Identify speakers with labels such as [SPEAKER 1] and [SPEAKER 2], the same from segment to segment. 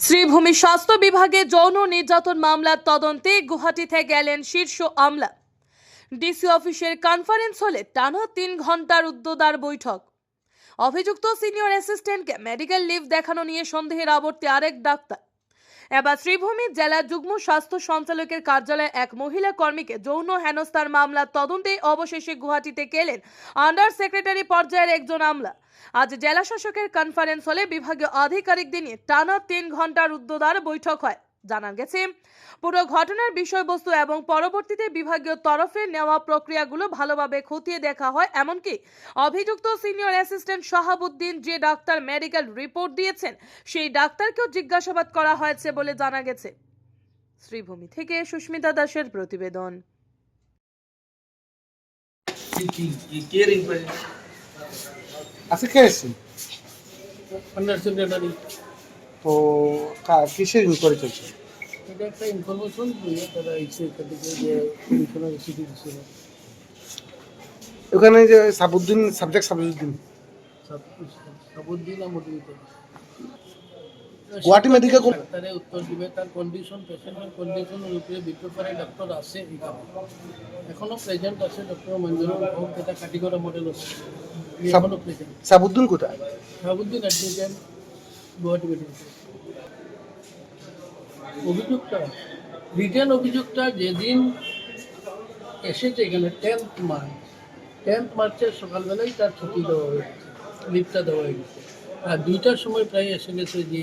[SPEAKER 1] শ্রীভূমি স্বাস্থ্য বিভাগে যৌন নির্যাতন মামলার তদন্তে গুয়াহাটিতে গেলেন শীর্ষ আমলা। ডিসি অফিসের কনফারেন্স হলে টানা তিন ঘণ্টার উদ্যোদার বৈঠক। অভিযুক্ত সিনিয়র অ্যাসিস্ট্যান্টকে মেডিকেল লিভ দেখানো নিয়ে সন্দেহের আবর্তে আরেক ডাক্তার। এবার শ্রীভূমি জেলা যুগ্ম স্বাস্থ্য সঞ্চালকের কার্যালয়ে এক মহিলা কর্মীকে যৌন হেনস্থার মামলা তদন্তে অবশেষে গুয়াহাটিতে গেলেন আন্ডার সেক্রেটারি পর্যায়ের একজন আমলা। আজ জেলা শাসকের কনফারেন্স হলে বিভাগীয় আধিকারিকদের নিয়ে টানা তিন ঘণ্টার উদ্যোদার বৈঠক হয়। জানা গেছে। পুরো ঘটনার বিষয়বস্তু এবং পরবর্তীতে বিভাগীয় তরফে নেওয়া প্রক্রিয়াগুলো ভালোভাবে খতিয়ে দেখা হয় এমনকি অভিযুক্ত সিনিয়র অ্যাসিস্ট্যান্ট শাহাবুদ্দিন যে ডাক্তার মেডিকেল রিপোর্ট দিয়েছেন সেই ডাক্তারকেও জিজ্ঞাসাবাদ করা হয়েছে বলে জানা গেছে। শ্রীভূমি থেকে সুস্মিতা দাসের প্রতিবেদন।
[SPEAKER 2] আচ্ছা কে তো কিসের ইনকোয়ারি চলছে?
[SPEAKER 3] এটা একটা ইনফরমেশন দিয়ে তারা এখান থেকে যে কমিশনার রিসিভ দিচ্ছিল
[SPEAKER 2] ওখানে যে Sabuddin subject Sabuddin.
[SPEAKER 3] Sabuddin Amdin
[SPEAKER 2] Guwahati medical call-
[SPEAKER 3] ডাক্তারে উত্তর দিবে তার কন্ডিশন পেশেন্টের কন্ডিশনের উপরে করে ডক্টর আছে এখনও প্রেজেন্ট আছে ডক্টর মঞ্জুরুল হক যেটা কাটিগড়া মডেল আছে এখনও প্রেজেন্ট
[SPEAKER 2] সাবুদ্দিন কোথায়?
[SPEAKER 3] সাবুদ্দিন অ্যাডমিটেড গুয়াহাটি মেডিকেল অভিযোগটা রিটার্ন অভিযোগটা যেদিন এসেছে এখানে টেন্থ মার্চ টেন্থ মার্চের সকালবেলায় তার ছুটি দেওয়া হয়েছে, লিপটা দেওয়া হয়ে গেছে আর দুইটার সময় প্রায় এসে গেছে যে,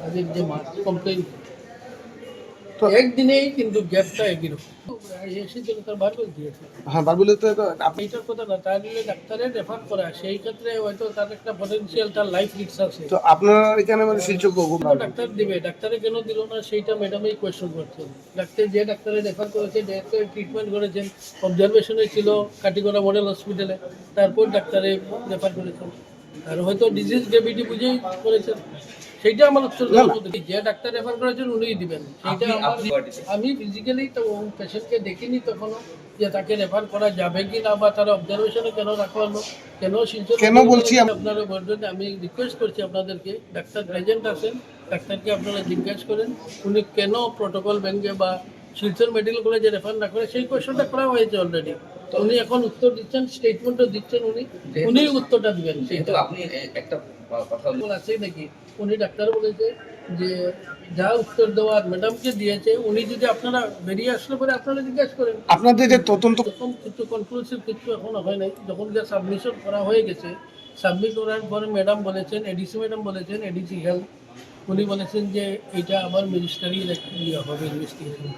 [SPEAKER 3] তাদের যে মার্চ কমপ্লেন
[SPEAKER 2] তো
[SPEAKER 3] একদিনেই কিন্তু গ্যাপটা একই রকম।
[SPEAKER 2] হ্যাঁ বারবুলে তো আপনি
[SPEAKER 3] এইটার কথা না তাহলে ডাক্তারের রেফার করা। সেই ক্ষেত্রে হয়তো তার একটা পটেনশিয়াল তার লাইফ রিস্ক আছে।
[SPEAKER 2] তো আপনার এখানে মানে
[SPEAKER 3] ডাক্তার দিবে। ডাক্তারে কেন দিল না সেইটা ম্যাডামই কোয়েশ্চন করছেন ডাক্তার যে ডাক্তারে রেফার করেছে ডাক্তার ট্রিটমেন্ট করেছেন অবজারভেশনে ছিল কাটিগড়া মডেল হসপিটালে তারপর ডাক্তারে রেফার করেছেন। আর হয়তো ডিজিজ গ্রেভিটি বুঝেই করেছেন। সেইটা আমার যে ডাক্তার রেফার করেছেন উনিই দিবেন। সেইটা আমি ফিজিক্যালি তো পেশেন্টকে দেখিনি তখনও যে তাকে রেফার করা যাবে কি না বা তার অবজারভেশনে কেন রাখা হলো কেন শিলচর
[SPEAKER 2] কেন বলছি
[SPEAKER 3] আপনার বলবেন। আমি রিকোয়েস্ট করছি আপনাদেরকে ডাক্তার প্রেজেন্ট আছেন ডাক্তারকে আপনারা জিজ্ঞাসা করেন উনি কেন প্রোটোকল ভেঙে বা শিলচর মেডিকেল কলেজে রেফার না করে সেই কোয়েশনটা করা হয়েছে অলরেডি উনি এখন উত্তর দিচ্ছেন স্টেটমেন্টও দিচ্ছেন উনি। উনি উত্তরটা দিবেন।
[SPEAKER 4] কিন্তু আপনি একটা কথা।
[SPEAKER 3] আছে নাকি? উনি ডাক্তার বলেছে যে যা উত্তর দেওয়ার ম্যাডামকে দিয়েছে উনি যদি আপনারা বেরিয়ে আসলে পরে আপনারা জিজ্ঞাসা করেন।
[SPEAKER 2] আপনাদের যে তদন্ত
[SPEAKER 3] যখন কিছু কনক্লুসিভ কিছু এখনও হয় নাই যখন যে সাবমিশন করা হয়ে গেছে সাবমিট করার পরে ম্যাডাম বলেছেন এডিসি ম্যাডাম বলেছেন এডিসি হেলথ উনি বলেছেন যে এটা আবার মিনিস্টারি ইয়ে হবে ইনভেস্টিগেশন